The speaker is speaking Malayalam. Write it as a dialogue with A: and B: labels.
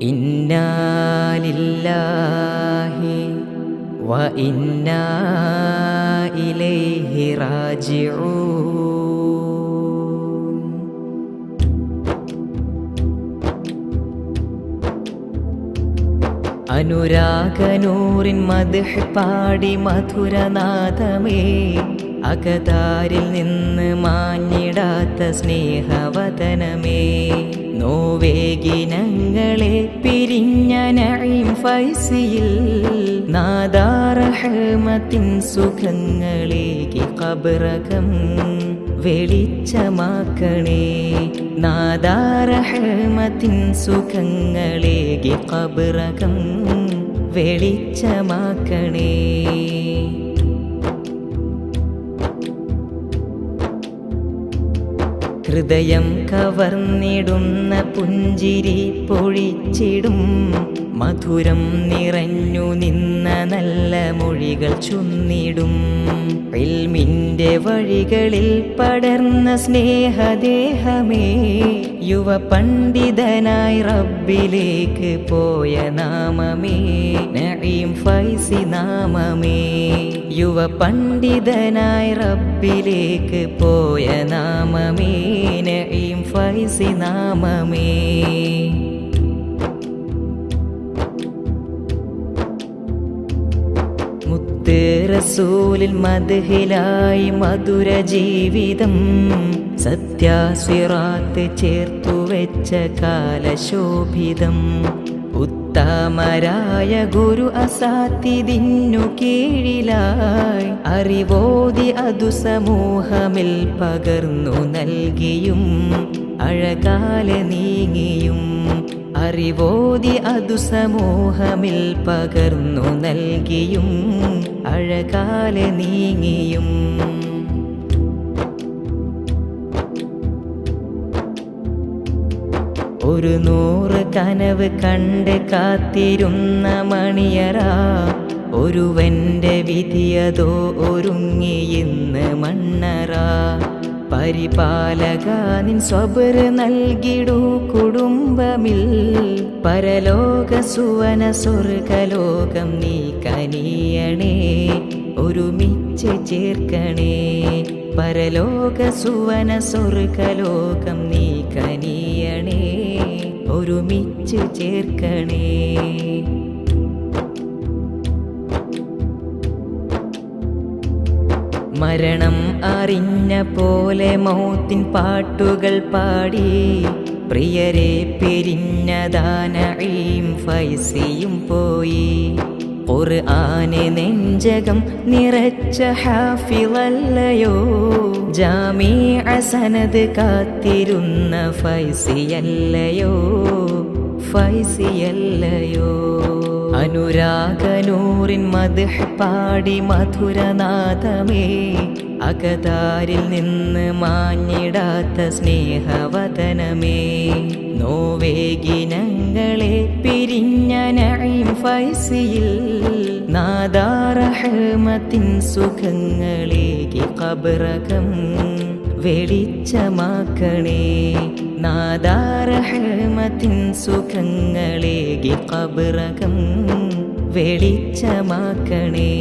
A: ഇന്നാലില്ലാഹി വ ഇന്നാ ഇലൈഹി അനുരാഗനൂറിൻ മധുഹ് പാടി മധുരനാഥമേ അകതാരിൽ നിന്ന് മാഞ്ഞിടാത്ത സ്നേഹവതനമേ. നോവേഗിനങ്ങളെ പിരിഞ്ഞ നഈം ഫൈസിയിൽ നാദാറഹമത്തിൻ സുഖങ്ങളേക്ക് കബറകം വെളിച്ചമാക്കണേ. നാദാറഹമത്തിൻ സുഖങ്ങളേക്ക് കബറകം വെളിച്ചമാക്കണേ. ഹൃദയം കവർന്നിടുന്ന പുഞ്ചിരി പൊഴിച്ചിടും. മധുരം നിറഞ്ഞു നിന്ന നല്ല മൊഴികൾ ചുന്നിടും. ഫിൽമിന്റെ വഴികളിൽ പടർന്ന സ്നേഹദേഹമേ യുവ പണ്ഡിതനായി റബ്ബിലേക്ക് പോയ നാമമേ നഈം ഫൈസി നാമമേ. യുവ പണ്ഡിതനായി റബ്ബിലേക്ക് പോയ നാമമേ. ഫൈസി നാമമേ. റസൂലിൽ മദ്ഹിലായി മധുര ജീവിതം സത്യാസിറാത്ത് ചേർത്തു വെച്ച കാലശോഭിതം. ഉത്തമരായ ഗുരു അസാത്തിദിന്നു കീഴിലായി. അറിവോതി അതു സമൂഹമിൽ പകർന്നു നൽകിയും അഴകാലെ നീങ്ങിയും. അറിവോതി അതു സമൂഹമിൽ പകർന്നു നൽകിയും അഴകാലെ നീങ്ങിയും. ഒരു നൂറ് കനവ് കണ്ട് കാത്തിരുന്ന മണിയറ. ഒരുവന്റെ വിധിയതോ ഒരുങ്ങി ഇന്ന് മണ്ണറ. പരിപാലക നിൻ സ്വബർ നൽകിടൂ കുടുംബമിൽ. പരലോക സുവന സ്വർഗലോകം നീ കനിയണേ. ഒരുമിച്ച് ചേർക്കണേ. പരലോക സുവന സ്വർഗലോകം നീ കനിയണേ. ഒരുമിച്ച് ചേർക്കണേ. മരണം അറിഞ്ഞ പോലെ മൗത്തിൻ പാട്ടുകൾ പാടി. പ്രിയരെ പിരിഞ്ഞതാനീം ഫൈസിയും പോയി. ഖുർആനെ നെഞ്ചകം നിറച്ച ഹാഫിളല്ലയോ ജാമീ അസനത് കാത്തിരുന്ന ഫൈസിയല്ലയോ? ഫൈസിയല്ലയോ? അനുരാഗനൂറിൻ മദ്ഹ് പാടി മധുരനാഥമേ. അകതാരിൽ നിന്ന് മാഞ്ഞിടാത്ത സ്നേഹവതനമേ. നോവേഗിനങ്ങളെ പിരിഞ്ഞ നഈം ഫൈസിയിൽ നാദാറഹമത്തിൻ സുഖങ്ങളേക്ക് കബറകം വെളിച്ചമാക്കണേ. നാദാറഹമത്തിൻ സുഖങ്ങളേകി കബറകം വെളിച്ചമാക്കണേ.